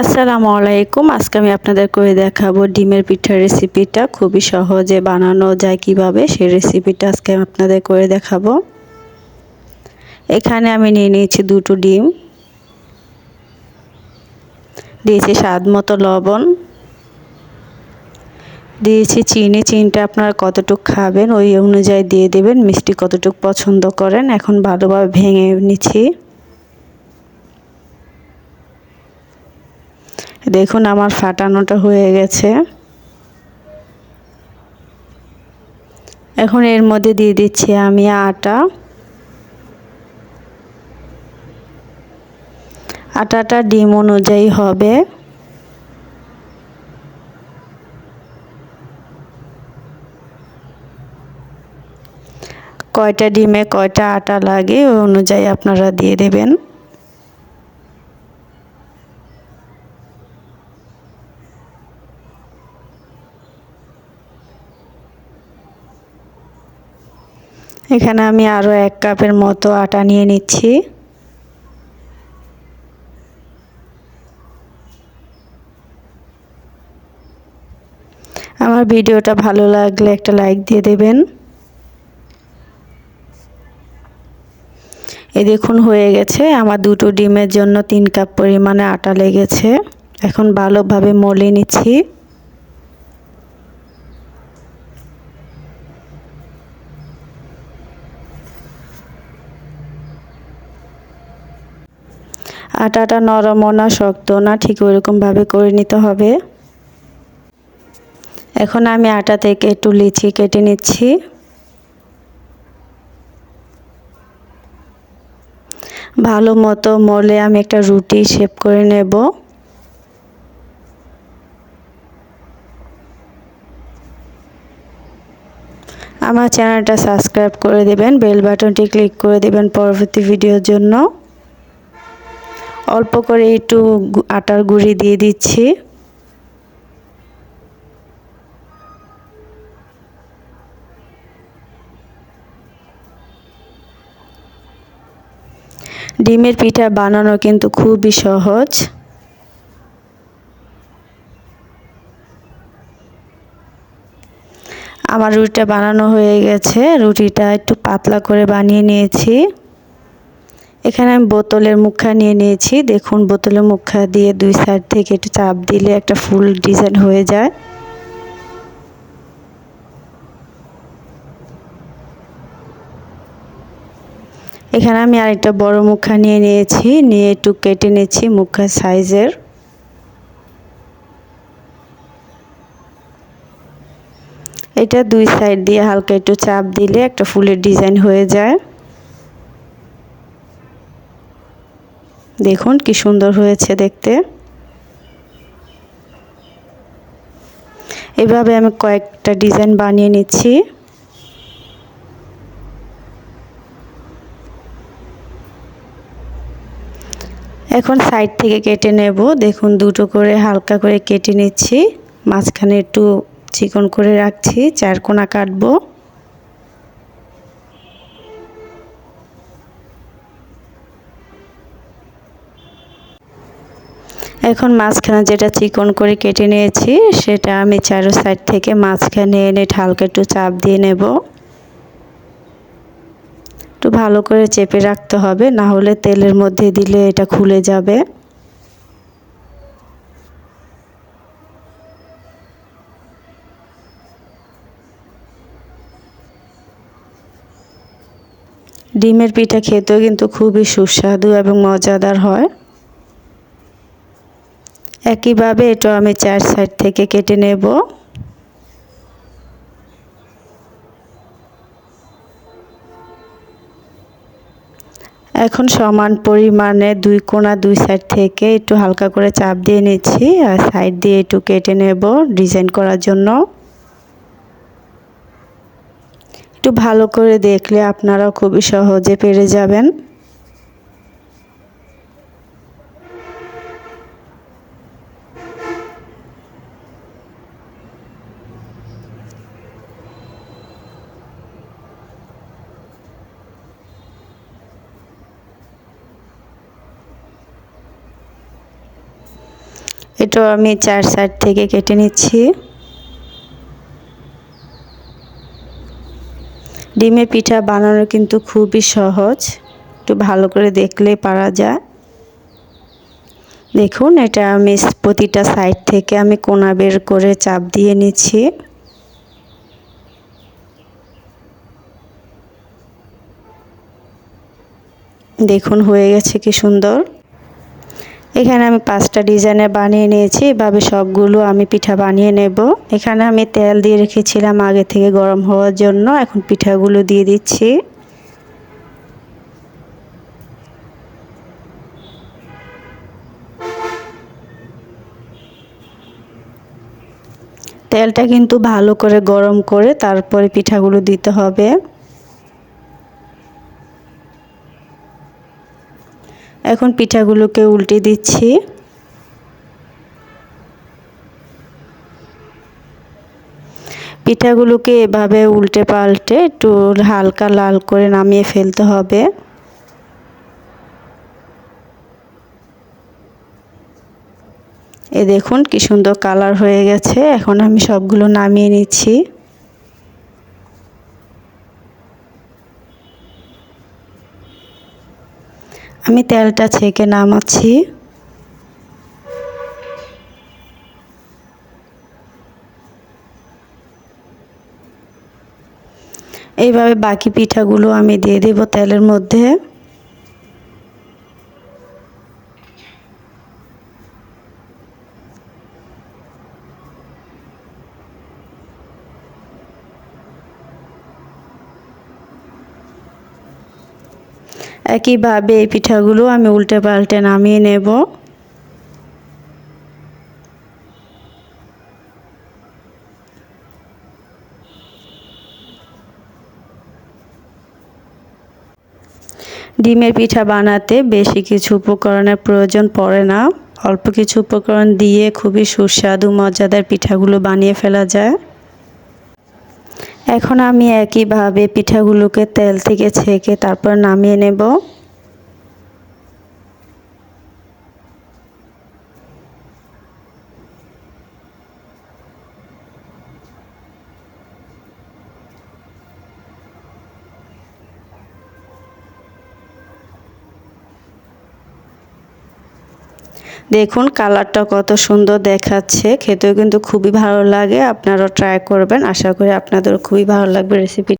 আসসালামু আলাইকুম। আজকে আমি আপনাদের করে দেখাবো ডিমের পিঠার রেসিপিটা খুবই সহজে বানানো যায় কীভাবে, সেই রেসিপিটা আজকে আমি আপনাদের করে দেখাবো। এখানে আমি নিয়ে নিয়েছি দুটো ডিম। দিয়েছি স্বাদ মতো লবণ। দিয়েছি চিনি। চিনিটা আপনারা কতটুকু খাবেন ওই অনুযায়ী দিয়ে দেবেন। মিষ্টি কতটুকু পছন্দ করেন। এখন ভালোভাবে ভেঙে নিচ্ছি। দেখুন আমার ফাটানোটা হয়ে গেছে। এখন এর মধ্যে দিয়ে দিচ্ছি আমি আটা। আটাটা ডিম অনুযায়ী হবে। কয়টা ডিমে কয়টা আটা লাগে ওই অনুযায়ী আপনারা দিয়ে দেবেন। এখানে আমি আরও এক কাপের মতো আটা নিয়ে নিচ্ছি। আমার ভিডিওটা ভালো লাগলে একটা লাইক দিয়ে দেবেন। এ দেখুন হয়ে গেছে। আমার দুটো ডিমের জন্য তিন কাপ পরিমাণে আটা লেগেছে। এখন ভালোভাবে মলে নিচ্ছি। আটাটা নরমও না শক্ত, না ঠিক ওইরকমভাবে করে নিতে হবে। এখন আমি আটা থেকে একটু লিচি কেটে নিচ্ছি। ভালো মতো মলে আমি একটা রুটি শেপ করে নেব। আমার চ্যানেলটা সাবস্ক্রাইব করে দেবেন, বেল বাটনটি ক্লিক করে দেবেন পরবর্তী ভিডিওর জন্য। অল্প করে একটু আটার গুঁড়ি দিয়ে দিচ্ছি। ডিমের পিঠা বানানো কিন্তু খুবই সহজ। আমার রুটিটা বানানো হয়ে গেছে। রুটিটা একটু পাতলা করে বানিয়ে নিয়েছি। এখানে আমি বোতলের মুখা নিয়ে নিয়েছি। দেখুন, বোতলের মুখা দিয়ে দুই সাইড থেকে একটু চাপ দিলে একটা ফুল ডিজাইন হয়ে যায়। এখানে আমি আরেকটা বড় মুখা নিয়ে নিয়েছি। নিয়ে একটু কেটে নিয়েছি মুখা সাইজের এটা দুই সাইড দিয়ে হালকা একটু চাপ দিলে একটা ফুলের ডিজাইন হয়ে যায়। দেখুন কি সুন্দর হয়েছে দেখতে। এভাবে আমি কয়েকটা ডিজাইন বানিয়ে নিচ্ছি। এখন সাইড থেকে কেটে নেব। দেখুন দুটো করে হালকা করে কেটে নিচ্ছি। মাঝখানে একটু চিকন করে রাখছি। চার কোনা কাটবো। এখন মাঝখানে যেটা চিকন করে কেটে নিয়েছি, সেটা আমি চারো সাইড থেকে মাঝখানে এনে হালকা একটু চাপ দিয়ে নেব। একটু ভালো করে চেপে রাখতে হবে, না হলে তেলের মধ্যে দিলে এটা খুলে যাবে। ডিমের পিঠা খেতেও কিন্তু খুবই সুস্বাদু এবং মজাদার হয়। একইভাবে এটা আমি চার সাইড থেকে কেটে নেব। এখন সমান পরিমাণে দুই কোনা দুই সাইড থেকে একটু হালকা করে চাপ দিয়ে নিচ্ছি আর সাইড দিয়ে একটু কেটে নেব ডিজাইন করার জন্য। একটু ভালো করে দেখলে আপনারা খুবই সহজে পেরে যাবেন। এটাও আমি চার সাইড থেকে কেটে নিচ্ছি। ডিমে পিঠা বানানো কিন্তু খুবই সহজ। একটু ভালো করে দেখলে পারা যায়। দেখুন, এটা আমি প্রতিটা সাইড থেকে আমি কোনা বের করে চাপ দিয়ে নিচ্ছি। দেখুন, হয়ে গেছে কি সুন্দর। এখানে আমি পাঁচটা ডিজাইনের বানিয়ে নিয়েছি। এভাবে সবগুলো আমি পিঠা বানিয়ে নেব। এখানে আমি তেল দিয়ে রেখেছিলাম আগে থেকে গরম হওয়ার জন্য। এখন পিঠাগুলো দিয়ে দিচ্ছি। তেলটা কিন্তু ভালো করে গরম করে তারপরে পিঠাগুলো দিতে হবে। এখন পিঠাগুলোকে উল্টে দিচ্ছি। পিঠাগুলোকে এভাবে উল্টে পাল্টে একটু হালকা লাল করে নামিয়ে ফেলতে হবে। এ দেখুন কি সুন্দর কালার হয়ে গেছে। এখন আমি সবগুলো নামিয়ে নিচ্ছি। আমি তেলটা ছেঁকে নামাচ্ছি। এইভাবে বাকি পিঠাগুলো আমি দিয়ে দেব তেলের মধ্যে। একইভাবে এই পিঠাগুলো আমি উল্টে পাল্টে নামিয়ে নেব। ডিমের পিঠা বানাতে বেশি কিছু উপকরণের প্রয়োজন পড়ে না। অল্প কিছু উপকরণ দিয়ে খুবই সুস্বাদু, মজাদার পিঠাগুলো বানিয়ে ফেলা যায়। এখন আমি একইভাবে পিঠাগুলোকে তেল থেকে ছেঁকে তারপর নামিয়ে নেব। দেখুন কালারটা কত সুন্দর দেখাচ্ছে। খেতেও কিন্তু খুবই ভালো লাগে। আপনারাও ট্রাই করবেন। আশা করি আপনাদেরও খুবই ভালো লাগবে রেসিপি